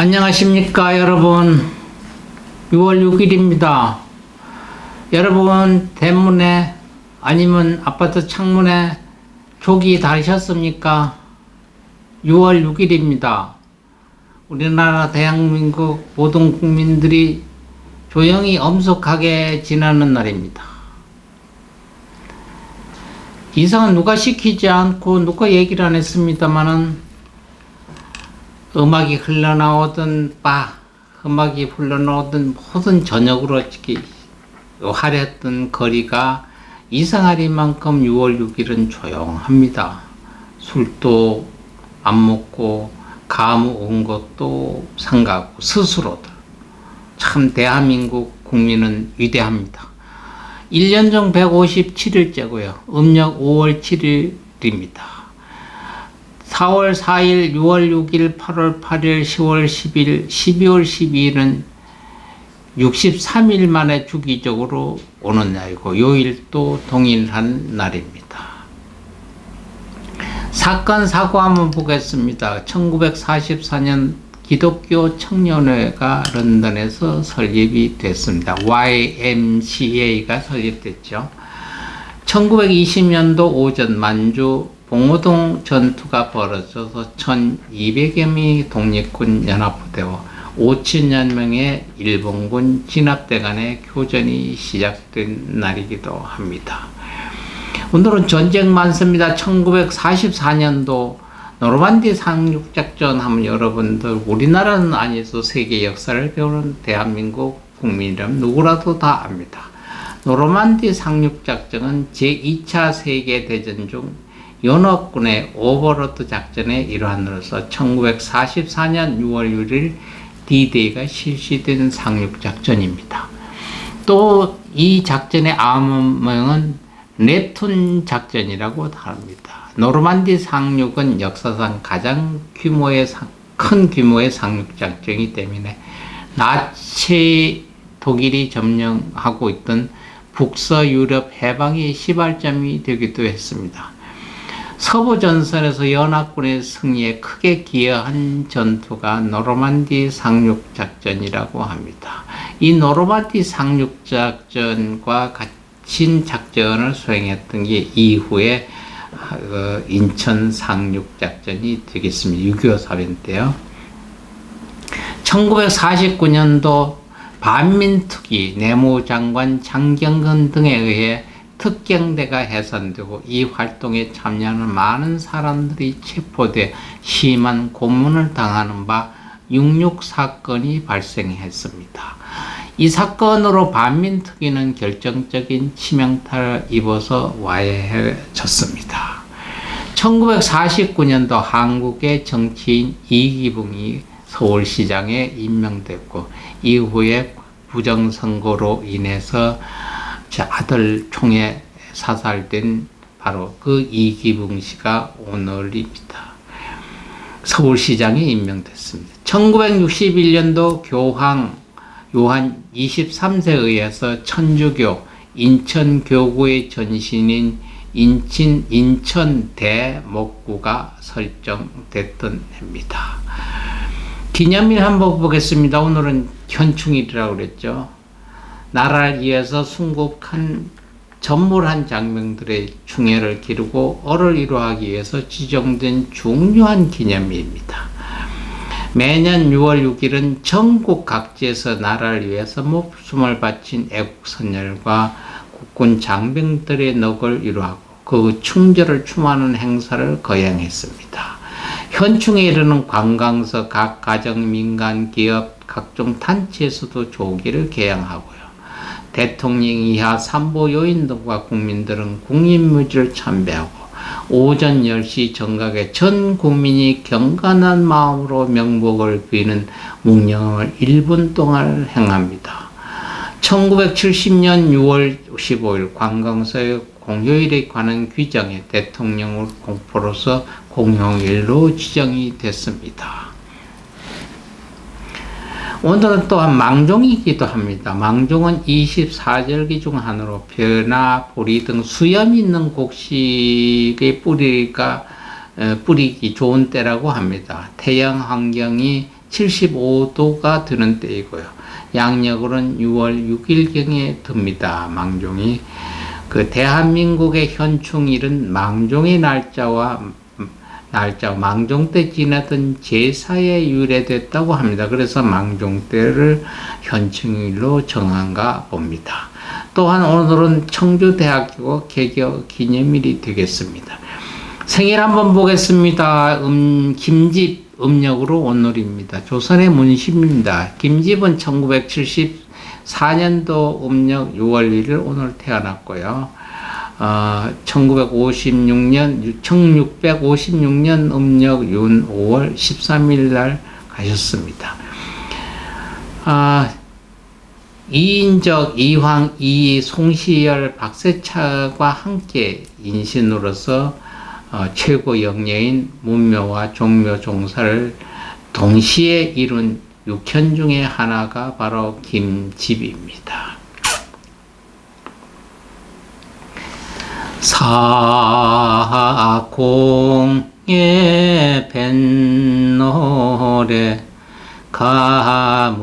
안녕하십니까 여러분. 6월 6일입니다. 여러분 대문에 아니면 아파트 창문에 조기 달으셨습니까? 6월 6일입니다. 우리나라 대한민국 모든 국민들이 조용히 엄숙하게 지나는 날입니다. 이상은 누가 시키지 않고 누가 얘기를 안 했습니다만은 음악이 흘러나오던 바, 음악이 흘러나오던 모든 저녁으로 화려했던 거리가 이상하리만큼 6월 6일은 조용합니다. 술도 안 먹고 가무 온 것도 상가고 스스로도 참 대한민국 국민은 위대합니다. 1년 중 157일째고요. 음력 5월 7일입니다. 4월 4일, 6월 6일, 8월 8일, 10월 10일, 12월 12일은 63일 만에 주기적으로 오는 날이고 요일도 동일한 날입니다. 사건 사고 한번 보겠습니다. 1944년 기독교 청년회가 런던에서 설립이 됐습니다. YMCA가 설립됐죠. 1920년도 오전 만주 봉오동 전투가 벌어져서 1200여 명의 독립군 연합부대와 5천여 명의 일본군 진압대 간의 교전이 시작된 날이기도 합니다. 오늘은 전쟁 많습니다. 1944년도 노르만디 상륙작전 하면 여러분들 우리나라는 아니어도 세계 역사를 배우는 대한민국 국민이라면 누구라도 다 압니다. 노르만디 상륙작전은 제2차 세계대전 중 연합군의 오버로드 작전의 일환으로서 1944년 6월 6일 D-Day가 실시된 상륙작전입니다. 또 이 작전의 암호명은 넵툰 작전이라고 합니다. 노르만디 상륙은 역사상 가장 규모의 큰 규모의 상륙작전이기 때문에 나치 독일이 점령하고 있던 북서 유럽 해방의 시발점이 되기도 했습니다. 서부 전선에서 연합군의 승리에 크게 기여한 전투가 노르만디 상륙 작전이라고 합니다. 이 노르만디 상륙 작전과 같은 작전을 수행했던 게 이후에 어, 인천 상륙 작전이 되겠습니다. 6.25 사변 때요. 1949년도 반민특위 내무장관 장경근 등에 의해 특경대가 해산되고 이 활동에 참여하는 많은 사람들이 체포돼 심한 고문을 당하는 바 66 사건이 발생했습니다. 이 사건으로 반민특위는 결정적인 치명타를 입어서 와해졌습니다. 1949년도 한국의 정치인 이기붕이 서울시장에 임명됐고 이후에 부정선거로 인해서 제 아들 총에 사살된 바로 그 이기붕 씨가 오늘입니다. 서울시장에 임명됐습니다. 1961년도 교황 요한 23세에 의해서 천주교 인천교구의 전신인 인친, 인천 대목구가 설정됐던 해입니다. 기념일 한번 보겠습니다. 오늘은 현충일이라고 그랬죠. 나라를 위해서 순국한 전물한 장병들의 충애를 기르고 어를 이루하기 위해서 지정된 중요한 기념일입니다. 매년 6월 6일은 전국 각지에서 나라를 위해서 목숨을 바친 애국 선열과 국군 장병들의 넋을 이루하고 그 충절을 추모하는 행사를 거행했습니다. 현충에 이르는 관광서 각 가정, 민간, 기업, 각종 단체에서도 조기를 개양하고요. 대통령 이하 삼보 요인 등과 국민들은 국립묘지를 참배하고 오전 10시 정각에 전 국민이 경건한 마음으로 명복을 비는 묵념을 1분 동안 행합니다. 1970년 6월 15일 관광서의 공휴일에 관한 규정에 대통령을 공포로서 공휴일로 지정이 됐습니다. 오늘은 또한 망종이기도 합니다. 망종은 24절기 중 하나로 벼나 보리 등 수염 있는 곡식의 뿌리가 어, 뿌리기 좋은 때라고 합니다. 태양 환경이 75도가 드는 때이고요. 양력으로는 6월 6일경에 듭니다. 망종이. 그 대한민국의 현충일은 망종의 날짜와 날짜 망종 때 지내던 제사에 유래됐다고 합니다. 그래서 망종 때를 현충일로 정한가 봅니다. 또한 오늘은 청주대학교 개교 기념일이 되겠습니다. 생일 한번 보겠습니다. 음, 김집 음력으로 오늘입니다. 조선의 문심입니다. 김집은 1974년도 음력 6월 1일 오늘 태어났고요. 어, 1956년, 1656년 음력 윤 5월 13일 날 가셨습니다. 아, 이인적, 이황, 이, 송시열, 박세차와 함께 인신으로서 어, 최고 영예인 문묘와 종묘 종사를 동시에 이룬 육현 중의 하나가 바로 김집입니다. 사공에 뱃노래 가물거리며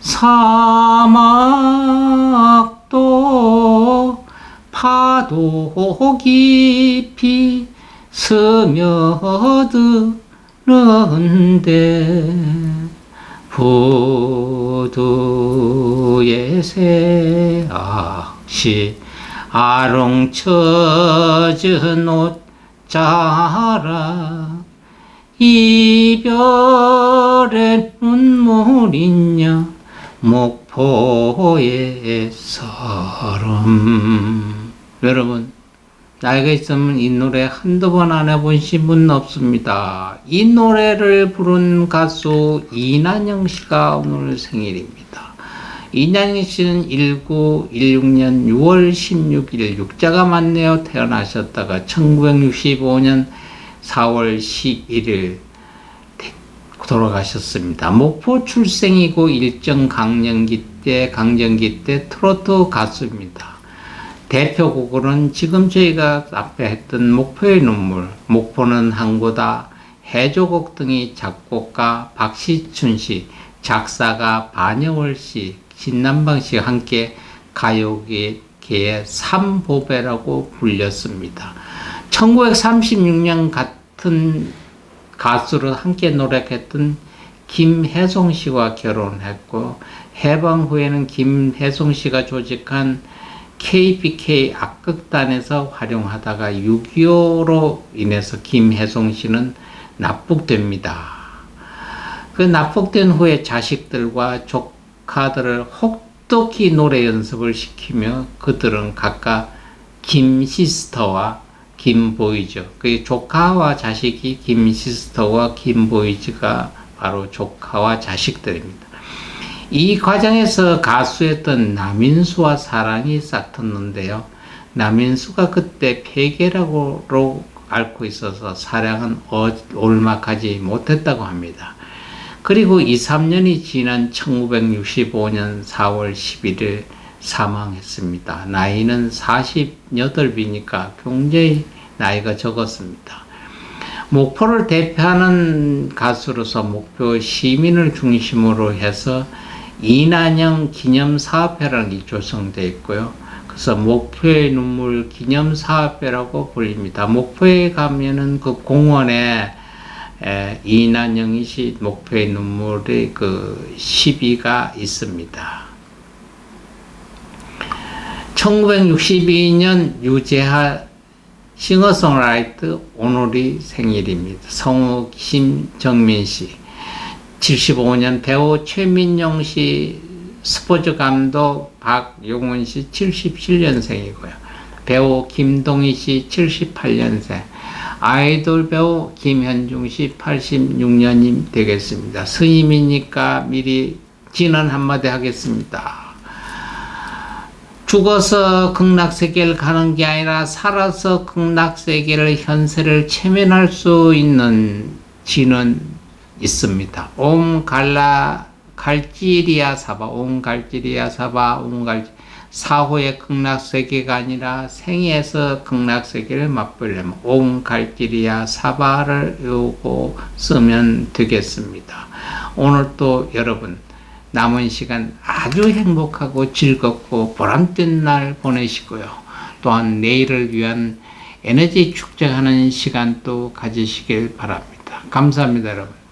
사막도 파도 깊이 스며드는데 부두의 새 악시 아롱쳐진 옷자락 이별의 눈물이냐? 목포의 사람. 여러분 나이가 있으면 이 노래 한두 번 안 해보신 분 없습니다. 이 노래를 부른 가수 이난영 씨가 오늘 생일입니다. 이난영 씨는 1916년 6월 16일 육자가 맞네요. 태어나셨다가 1965년 4월 11일 돌아가셨습니다. 목포 출생이고 일정 강년기 때 강정기 때 트로트 가수입니다. 대표곡으로는 지금 저희가 앞에 했던 목포의 눈물, 목포는 항구다, 해조곡 등이 작곡가 박시춘 씨, 작사가 반여월 씨, 신남방 씨와 함께 가요계의 삼보배라고 불렸습니다. 1936년 같은 가수로 함께 노력했던 김혜송 씨와 결혼했고 해방 후에는 김혜송 씨가 조직한 KBK 악극단에서 활용하다가 6.25로 인해서 김혜송 씨는 납북됩니다. 그 납북된 후에 자식들과 조카들을 혹독히 노래 연습을 시키며 그들은 각각 김시스터와 김보이즈, 그 조카와 자식이 김시스터와 김보이즈가 바로 조카와 자식들입니다. 이 과정에서 가수였던 남인수와 사랑이 싹텄는데요. 남인수가 그때 폐계라고 앓고 있어서 사랑은 어, 올막하지 못했다고 합니다. 그리고 2, 3년이 지난 1965년 4월 11일 사망했습니다. 나이는 48이니까 굉장히 나이가 적었습니다. 목포를 대표하는 가수로서 목표 시민을 중심으로 해서 이난영 기념사업회라는 게 조성되어 있고요. 그래서 목표의 눈물 기념사업회라고 불립니다. 목포에 가면은 그 공원에 에, 이난영이 시 목표의 눈물의 그 시비가 있습니다. 1962년 유재하 싱어송라이트 오늘이 생일입니다. 성우 심정민 씨. 75년 배우 최민영 씨, 스포츠 감독 박용훈 씨 77년생이고요. 배우 김동희 씨 78년생. 아이돌 배우 김현중 씨 86년임 되겠습니다. 스님이니까 미리 진언 한마디 하겠습니다. 죽어서 극락세계를 가는 게 아니라 살아서 극락세계를 현세를 체면할 수 있는 진은 있습니다. 옴 갈라 갈지리아 사바 옴 갈지리아 사바 옴갈 사후의 극락 세계가 아니라 생에서 극락 세계를 맛보려면 온 갈길이야 사바를 외우고 쓰면 되겠습니다. 오늘 또 여러분 남은 시간 아주 행복하고 즐겁고 보람된 날 보내시고요. 또한 내일을 위한 에너지 축적하는 시간도 가지시길 바랍니다. 감사합니다, 여러분.